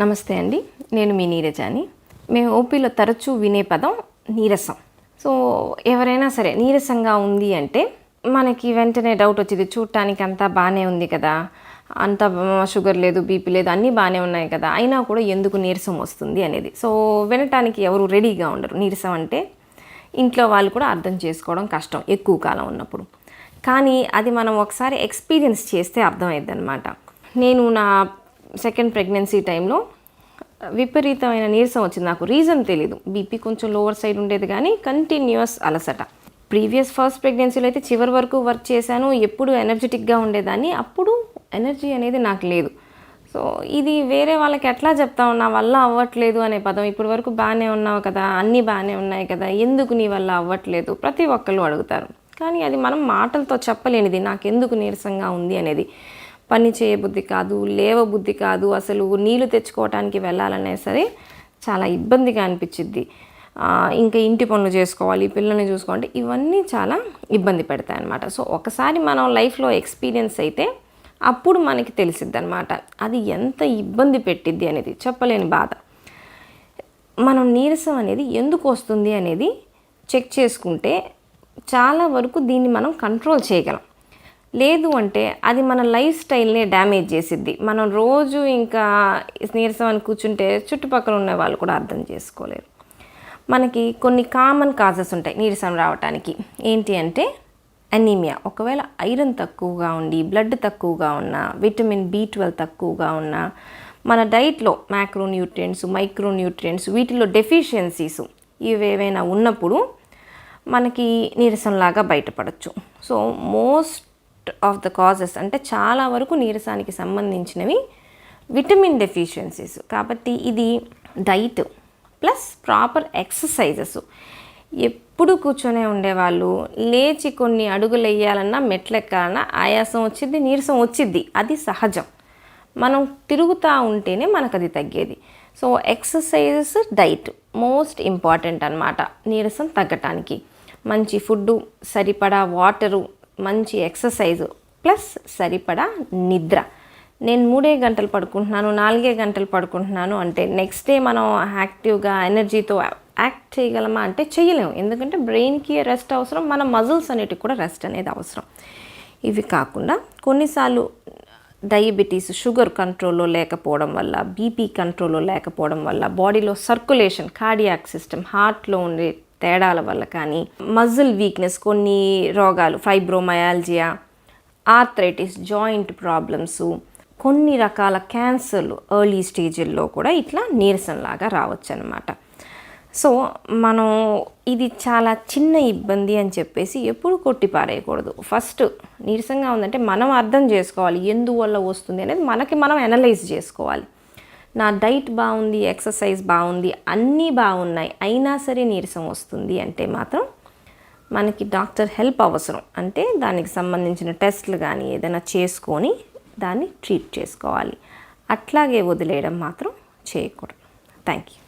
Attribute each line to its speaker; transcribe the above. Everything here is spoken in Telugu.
Speaker 1: నమస్తే అండి నేను మీ నీరజాని. మేము ఓపీలో తరచూ వినే పదం నీరసం. సో ఎవరైనా సరే నీరసంగా ఉంది అంటే మనకి వెంటనే డౌట్ వచ్చింది చూడటానికి అంతా బాగానే ఉంది కదా అంత షుగర్ లేదు బీపీ లేదు అన్నీ బాగానే ఉన్నాయి కదా అయినా కూడా ఎందుకు నీరసం వస్తుంది అనేది. సో వినటానికి ఎవరు రెడీగా ఉండరు. నీరసం అంటే ఇంట్లో వాళ్ళు కూడా అర్థం చేసుకోవడం కష్టం ఎక్కువ కాలం ఉన్నప్పుడు. కానీ అది మనం ఒకసారి ఎక్స్పీరియన్స్ చేస్తే అర్థమవుద్ది అనమాట నేను నా సెకండ్ ప్రెగ్నెన్సీ టైంలో విపరీతమైన నీరసం వచ్చింది. నాకు రీజన్ తెలీదు. బీపీ కొంచెం లోవర్ సైడ్ ఉండేది కానీ కంటిన్యూస్ అలసట. ప్రీవియస్ ఫస్ట్ ప్రెగ్నెన్సీలో అయితే చివరి వరకు వర్క్ చేశాను. ఎప్పుడు ఎనర్జెటిక్గా ఉండేదాన్ని. అప్పుడు ఎనర్జీ అనేది నాకు లేదు. సో ఇది వేరే వాళ్ళకి ఎట్లా చెప్తావు నా వల్ల అవ్వట్లేదు అనే పదం. ఇప్పటి వరకు బాగానే ఉన్నావు కదా అన్నీ బాగానే ఉన్నాయి కదా ఎందుకు నీ వల్ల అవ్వట్లేదు? ప్రతి ఒక్కళ్ళు అడుగుతారు. కానీ అది మనం మాటలతో చెప్పలేనిది. నాకు ఎందుకు నీరసంగా ఉంది అనేది. పని చేయబుద్ధి కాదు లేవ బుద్ధి కాదు అసలు నీళ్ళు తెచ్చుకోవటానికి వెళ్ళాలనే సరే చాలా ఇబ్బందిగా అనిపించిద్ది ఇంకా ఇంటి పనులు చేసుకోవాలి పిల్లల్ని చూసుకోవాలి ఇవన్నీ చాలా ఇబ్బంది పెడతాయి అన్నమాట. సో ఒకసారి మనం లైఫ్లో ఎక్స్పీరియన్స్ అయితే అప్పుడు మనకి తెలిసిద్ది అనమాట అది ఎంత ఇబ్బంది పెట్టిద్ది అనేది చెప్పలేని బాధ. మనం నీరసం అనేది ఎందుకు వస్తుంది అనేది చెక్ చేసుకుంటే చాలా వరకు దీన్ని మనం కంట్రోల్ చేయగలం. లేదు అంటే అది మన లైఫ్ స్టైల్ని డ్యామేజ్ చేసిద్ది. మనం రోజు ఇంకా నీరసం అని కూర్చుంటే చుట్టుపక్కల ఉన్న వాళ్ళు కూడా అర్థం చేసుకోలేరు. మనకి కొన్ని కామన్ కాజెస్ ఉంటాయి నీరసం రావడానికి ఏంటి అంటే అనీమియా. ఒకవేళ ఐరన్ తక్కువగా ఉండి బ్లడ్ తక్కువగా ఉన్న విటమిన్ బి ట్వెల్వ్ తక్కువగా ఉన్న మన డైట్లో మ్యాక్రోన్యూట్రియంట్స్ మైక్రోన్యూట్రియంట్స్ వీటిలో డెఫిషియన్సీస్ ఇవేవైనా ఉన్నప్పుడు మనకి నీరసంలాగా బయటపడచ్చు. So most of the causes అంటే చాలా వరకు నీరసానికి సంబంధించినవి విటమిన్ డెఫిషియన్సీస్. కాబట్టి ఇది డైట్ ప్లస్ ప్రాపర్ ఎక్సర్సైజెస్. ఎప్పుడు కూర్చొనే ఉండేవాళ్ళు లేచి కొన్ని అడుగులు వేయాలన్నా మెట్లెక్కాలన్నా ఆయాసం వచ్చింది నీరసం వచ్చిద్ది అది సహజం. మనం తిరుగుతూ ఉంటేనే మనకు అది తగ్గేది. So exercises diet most important అనమాట నీరసం తగ్గటానికి. మంచి ఫుడ్డు సరిపడా వాటరు మంచి ఎక్సర్సైజు ప్లస్ సరిపడా నిద్ర. నేను మూడే గంటలు పడుకుంటున్నాను నాలుగే గంటలు పడుకుంటున్నాను అంటే నెక్స్ట్ డే మనం యాక్టివ్గా ఎనర్జీతో యాక్ట్ చేయగలమా అంటే చేయలేము. ఎందుకంటే బ్రెయిన్కి రెస్ట్ అవసరం మన మజిల్స్ అనేటివి కూడా రెస్ట్ అనేది అవసరం. ఇవి కాకుండా కొన్నిసార్లు డయాబెటీస్ షుగర్ కంట్రోల్లో లేకపోవడం వల్ల బీపీ కంట్రోల్లో లేకపోవడం వల్ల బాడీలో సర్కులేషన్ కార్డియాక్ సిస్టమ్ హార్ట్లో ఉండే తేడాల వల్ల కానీ మజిల్ వీక్నెస్ కొన్ని రోగాలు ఫైబ్రోమయాల్జియా ఆర్థరైటిస్ జాయింట్ ప్రాబ్లమ్స్ కొన్ని రకాల క్యాన్సర్లు ఎర్లీ స్టేజ్ల్లో కూడా ఇట్లా నీరసంలాగా రావచ్చు అనమాట సో మనం ఇది చాలా చిన్న ఇబ్బంది అని చెప్పేసి ఎప్పుడు కొట్టి పారేయకూడదు ఫస్ట్ నీరసంగా ఉందంటే మనం అర్థం చేసుకోవాలి ఎందువల్ల వస్తుంది అనేది మనకి మనం అనలైజ్ చేసుకోవాలి. నా డైట్ బాగుంది ఎక్సర్సైజ్ బాగుంది అన్నీ బాగున్నాయి అయినా సరే నీరసం వస్తుంది అంటే మాత్రం మనకి డాక్టర్ హెల్ప్ అవసరం. అంటే దానికి సంబంధించిన టెస్ట్లు కానీ ఏదైనా చేసుకొని దాన్ని ట్రీట్ చేసుకోవాలి. అట్లాగే వదిలేయడం మాత్రం చేయకూడదు. Thank you.